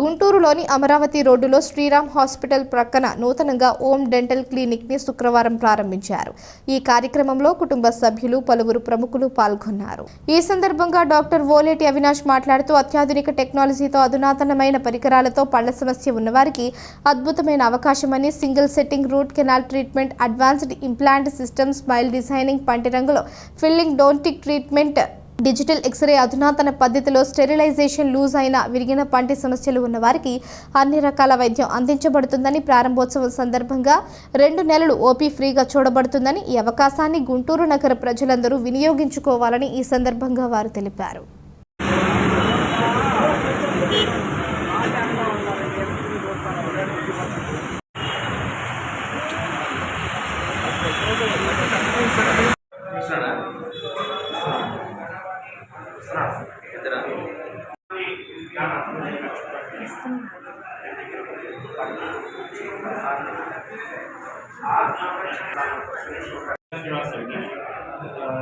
గుంటూరులోని అమరావతి రోడ్డులో శ్రీరామ్ హాస్పిటల్ ప్రక్కన నూతనంగా ఓం డెంటల్ క్లినిక్ని శుక్రవారం ప్రారంభించారు. ఈ కార్యక్రమంలో కుటుంబ సభ్యులు పలువురు ప్రముఖులు పాల్గొన్నారు. ఈ సందర్భంగా డాక్టర్ ఓలేటి అవినాష్ మాట్లాడుతూ అత్యాధునిక టెక్నాలజీతో అధునాతనమైన పరికరాలతో పళ్ళ సమస్య ఉన్నవారికి అద్భుతమైన అవకాశమని single setting root canal treatment advanced implant system smile designing పంటి రంగులో ఫిల్లింగ్ డోంటిక్ ట్రీట్మెంట్ డిజిటల్ ఎక్స్రే అధునాతన పద్ధతిలో స్టెరిలైజేషన్ లూజ్ అయిన విరిగిన పంటి సమస్యలు ఉన్న వారికి అన్ని రకాల వైద్యం అందించబడుతుందని ప్రారంభోత్సవం సందర్భంగా రెండు నెలలు ఓపీ ఫ్రీగా చూడబడుతుందని ఈ అవకాశాన్ని గుంటూరు నగర ప్రజలందరూ వినియోగించుకోవాలని ఈ సందర్భంగా వారు తెలిపారు.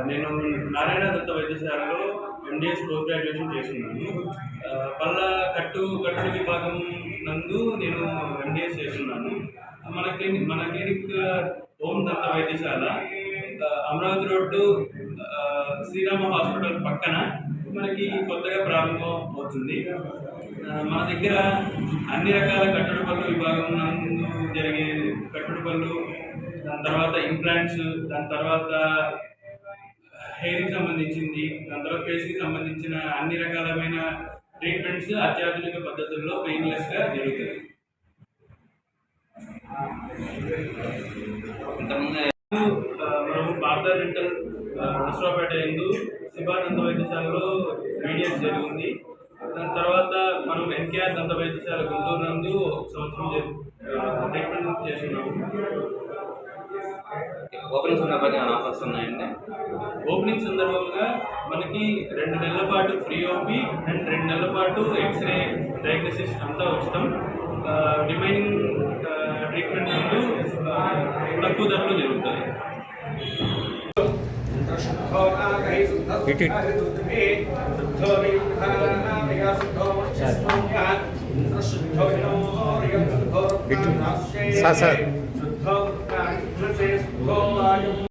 నేను నారాయణ దత్త వైద్యశాలలో ఎండిఎస్ పోస్ట్ గ్రాడ్యుయేషన్ చేస్తున్నాను. పళ్ళ కట్టు కట్టు విభాగం నందు నేను ఎండిఎస్ చేస్తున్నాను. మన క్లినిక్ మన క్లినిక్ ఓం దత్త వైద్యశాల అమరావతి రోడ్డు శ్రీరామ హాస్పిటల్ పక్కన మనకి కొత్తగా ప్రారంభం అవుతుంది. మన దగ్గర అన్ని రకాల కట్టడి పళ్ళు విభాగం నందు జరిగే కట్టడ పనులు దాని తర్వాత ఇంప్లాంట్స్ దాని తర్వాత హెయిర్కి సంబంధించింది దాని తర్వాత ఫేస్కి సంబంధించిన అన్ని రకాలమైన ట్రీట్మెంట్స్ అత్యాధునిక పద్ధతుల్లో పెయిన్లెస్గా జరుగుతాయి. ఇంతకుముందు భారత డెంటల్ నర్సరావుపేట ఎందు శివానంద వైద్యశాలలో మీడియస్ జరిగింది. దాని తర్వాత మనం ఎన్కేఆర్ దంత వైద్యశాల గుంటూరు నందు ఒక సంవత్సరం ట్రీట్మెంట్ చేస్తున్నాము. ఓపెనింగ్ సందర్భంగా ఆఫర్స్ ఉన్నాయండి? ఓపెనింగ్ సందర్భంగా మనకి రెండు నెలల పాటు ఫ్రీ ఓపీ అండ్ రెండు నెలల పాటు ఎక్స్రే డయాగ్నోసిస్ అంతా ఉచితం remaining Hit it. Hit it. Sa, sa.